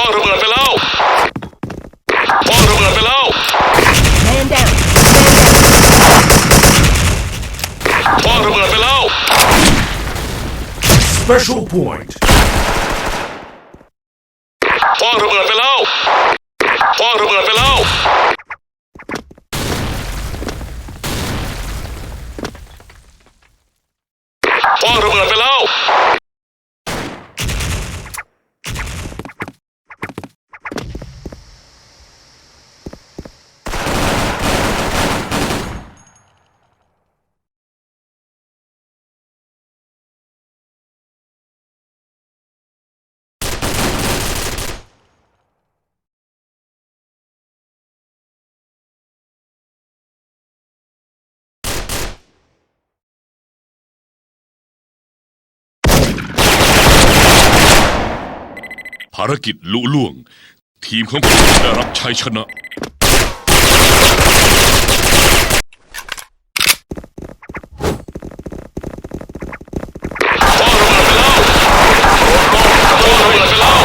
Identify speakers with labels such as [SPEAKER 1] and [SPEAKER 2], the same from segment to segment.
[SPEAKER 1] พ่อระเบิดไปแล้วพ่อระเบิดไปแล้ว
[SPEAKER 2] Man down.
[SPEAKER 1] พ่อระเบิดไปแล้ว
[SPEAKER 3] Special point.
[SPEAKER 1] พ่อระเบิดไปแล้วพ่อระเบิดไปแล้ว พ่อระเบิดไปแล้ว
[SPEAKER 4] ภารกิจลุล่วง ทีมของคุณได้รับชัยชนะ
[SPEAKER 1] พ่อระเบิดไปแล้ว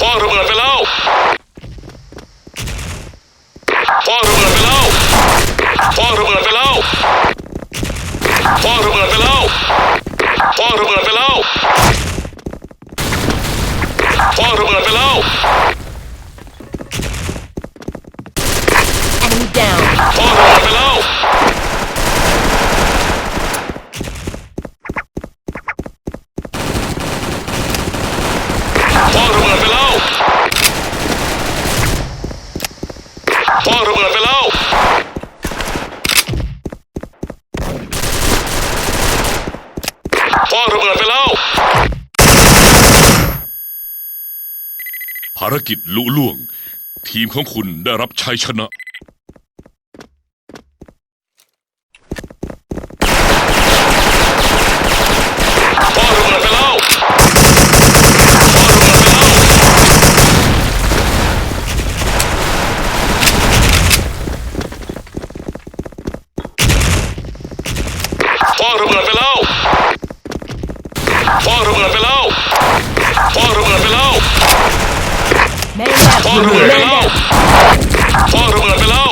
[SPEAKER 1] พ่อระเบิดไปแล้วพ่อระเบิดไปแล้วพ่อระเบิดไปแล้วพ่อระเบิดไปแล้วพ่อระเบิดไปแล้ว
[SPEAKER 2] Enemy down.
[SPEAKER 1] พ่อระเบิดไปแล้วพ่อระเบิด ไปแล้วพ่อระเบิดไปแล้ว พ่อระเบิดไปแล้ว
[SPEAKER 4] ภารกิจลุล่วง ทีมของคุณได้รับชัยชนะ
[SPEAKER 1] พ่อระเบิดไปแล้วพ่อระเบิดไปแล้วพ่อระเบิดไปแล้วพ่อระเบิดไปแล้ว
[SPEAKER 2] Man down.
[SPEAKER 1] พ่อระเบิดไปแล้วพ่อระเบิดไปแล้ว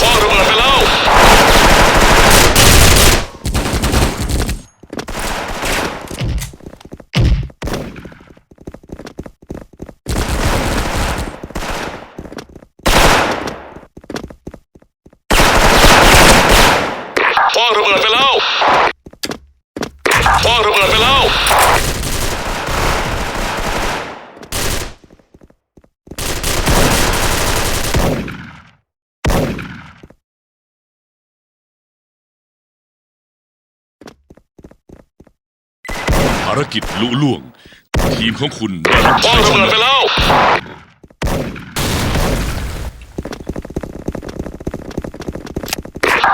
[SPEAKER 1] พ่อระเบิดไปแล้วพ่อระเบิดไปแล้วพ่อระเบิดไปแล้ว
[SPEAKER 4] ภารกิจลุล่วง ทีมของคุณได้รับ
[SPEAKER 1] พ่อ
[SPEAKER 4] ชัยช
[SPEAKER 1] ระเบิด
[SPEAKER 4] นะ
[SPEAKER 1] ไปแล้ว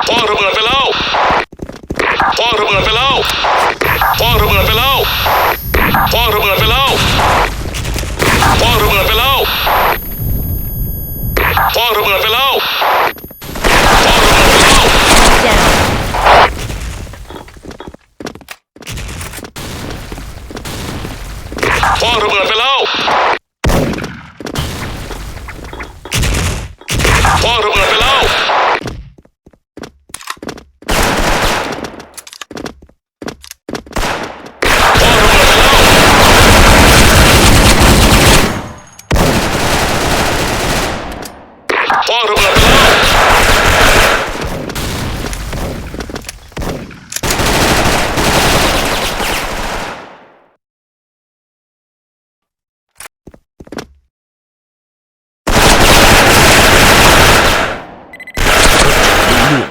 [SPEAKER 1] พ่อระเบิดไปแล้วพ่อระเบิดไปแล้วพ่อระเบิดไปแล้วพ่อระเบิดไปแล้วพ่อระเบิดไปแล้วพ่อระเบิดไปแล้วพ่อระเบิดไปแล้ว
[SPEAKER 2] Down.
[SPEAKER 1] พ่อระเบิดไปแล้วพ่อระเบิดไปแล้วพ่อระเบิดไปแล้วพ่อระเบิดไปแล้ว
[SPEAKER 4] ลุล่วง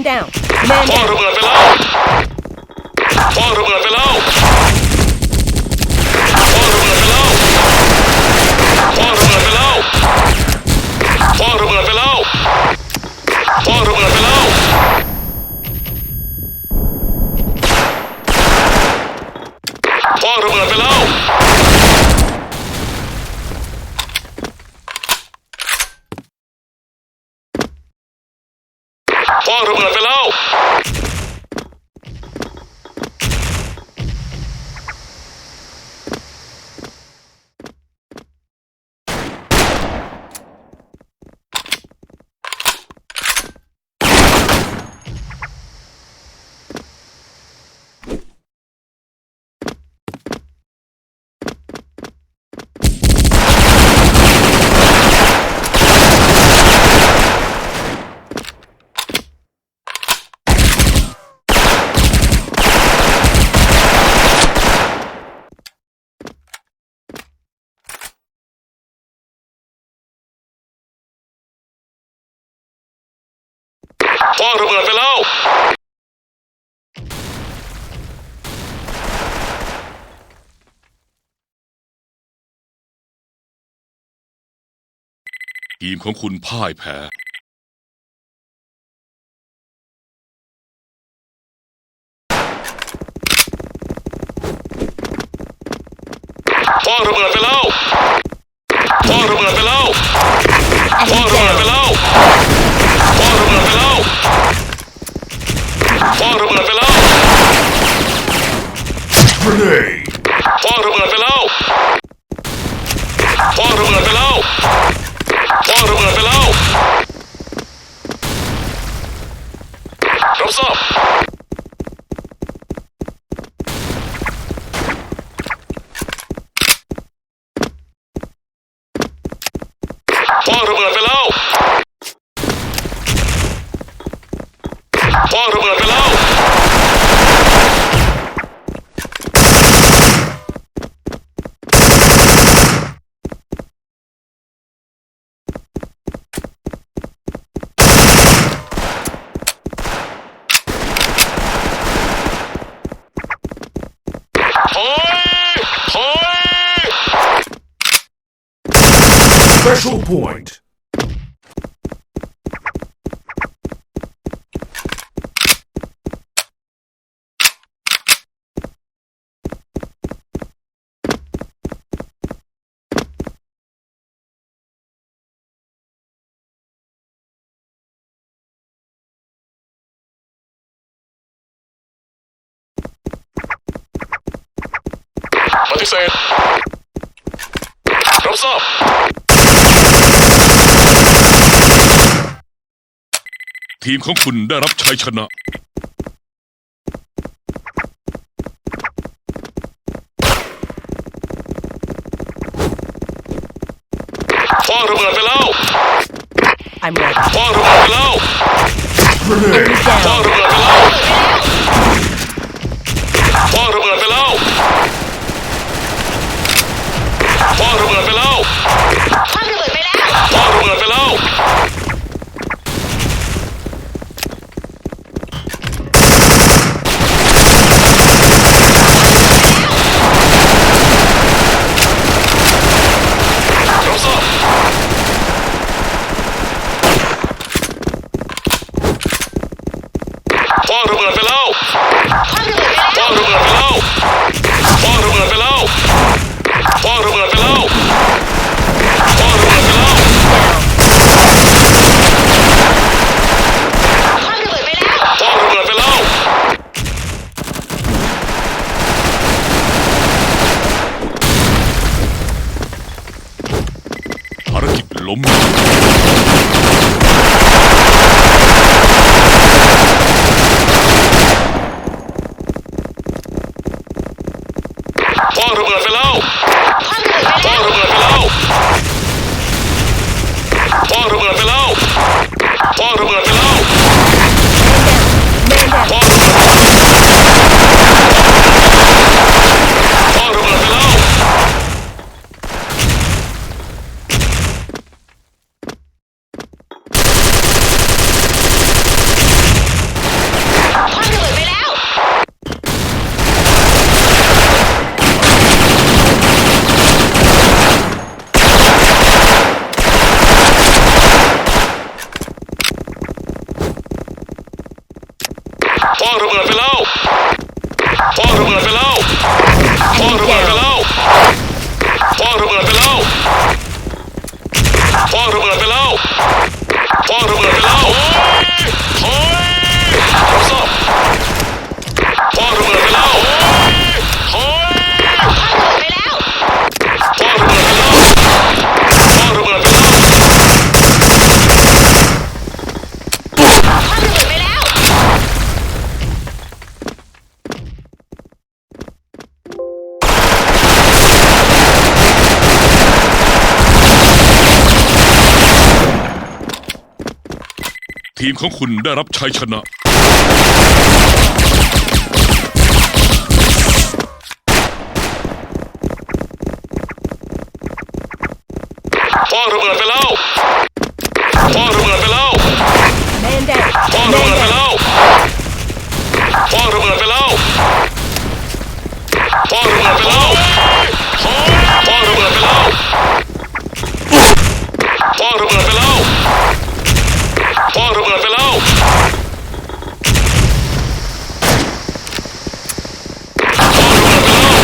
[SPEAKER 2] Man down. Man
[SPEAKER 1] พ่อ
[SPEAKER 2] down.
[SPEAKER 1] ระเบิดไปแล้วพ่อระเบิดไปแล้วพ่อระเบิดไปแล้วพ่อระเบิดไปแล้วพ่อระเบิดไปแล้วพ่อระเบิดไปแล้ว พ่อระเบิดไปแล้ว พ่อระเบิดไปแล้ว
[SPEAKER 4] ทีมของคุณพ่ายแพ้
[SPEAKER 1] พ่อระเบิดไปแล้ว พ่อระเบิดไปแล้ว
[SPEAKER 4] Grenade
[SPEAKER 1] พ่อระเบิดไปแล้วพ่อระเบิดไปแล้วพ่อระเบิดไปแล้วรับทราบพ่อระเบิดไปแล้วพ่อระเบิดไปแล้ว
[SPEAKER 3] point.
[SPEAKER 1] What you saying? Thumbs up! ทราบ
[SPEAKER 4] ทีมของคุณได้รับชัยชนะ
[SPEAKER 1] พ่อระเบิดไปแล้ว
[SPEAKER 2] I'm ready.
[SPEAKER 1] พ่อระเบิดไปแล้ว
[SPEAKER 3] Grenade.
[SPEAKER 1] พ่อ
[SPEAKER 2] Down.
[SPEAKER 1] ระเบิดไปแล้วพ่อระเบิดไปแล้วพ่อระเบิดไปแล้ว
[SPEAKER 5] คว้างระเบิดไปแล้ว
[SPEAKER 1] พ่อ
[SPEAKER 4] มของคุณได้รับชัยชนะ
[SPEAKER 1] พ่อระเบิดไปแล้วพ่อระเบิดไปแล้ว
[SPEAKER 2] Man down.
[SPEAKER 1] พ่อระ
[SPEAKER 2] Man
[SPEAKER 1] เบิดไป
[SPEAKER 2] down.
[SPEAKER 1] แล้วพ่อระเบิดไปแล้วพ่อระเบิดไปแล้วพ่อระเบิดไปแล้วพ่อระเบิดไปแล้วพ่อระเบิดไปแล้วพ่อระเบิดไปแล้ว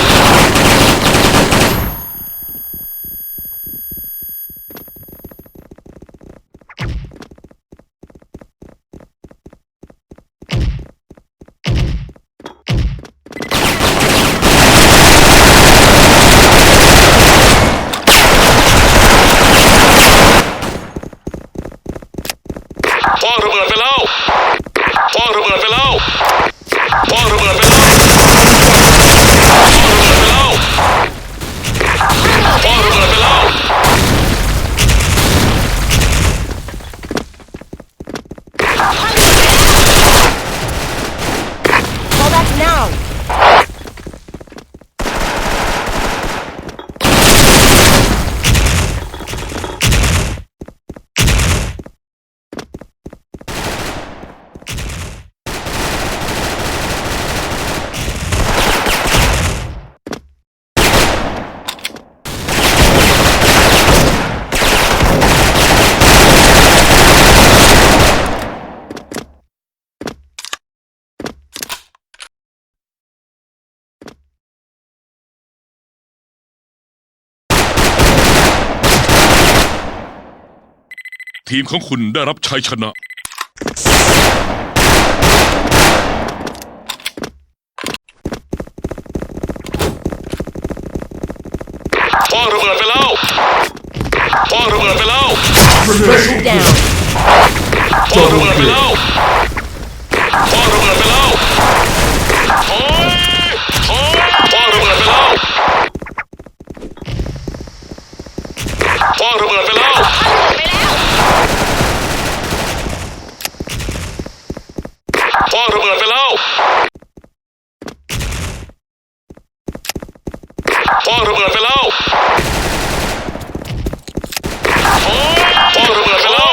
[SPEAKER 1] พ่อระเบิดไปแล้ว พ่อระเบิดไปแล้วพ่อระเบิดไปแล้วพ่อระเบิดไปแล้วพ่อระเบิดไปแล้ว
[SPEAKER 2] Call back now.
[SPEAKER 4] ทีมของคุณได้รับชัยชนะ
[SPEAKER 1] พ่อระเบิดไปแล้วพ่อระเบิดไปแล้ว
[SPEAKER 3] Special
[SPEAKER 2] Down.
[SPEAKER 1] พ่อระเบิดไปแล้วพ่อระเบิดไปแล้วโอ้ยโอ้ยพ่อระเบิดไปแล้วพ่อระเบิดไปแล้ว
[SPEAKER 5] คว้างระเบิดไปแล้ว
[SPEAKER 1] พ่อระเบิดไปแล้วพ่อระเบิดไปแล้วโอ้ยพ่อระเบิดไปแล้ว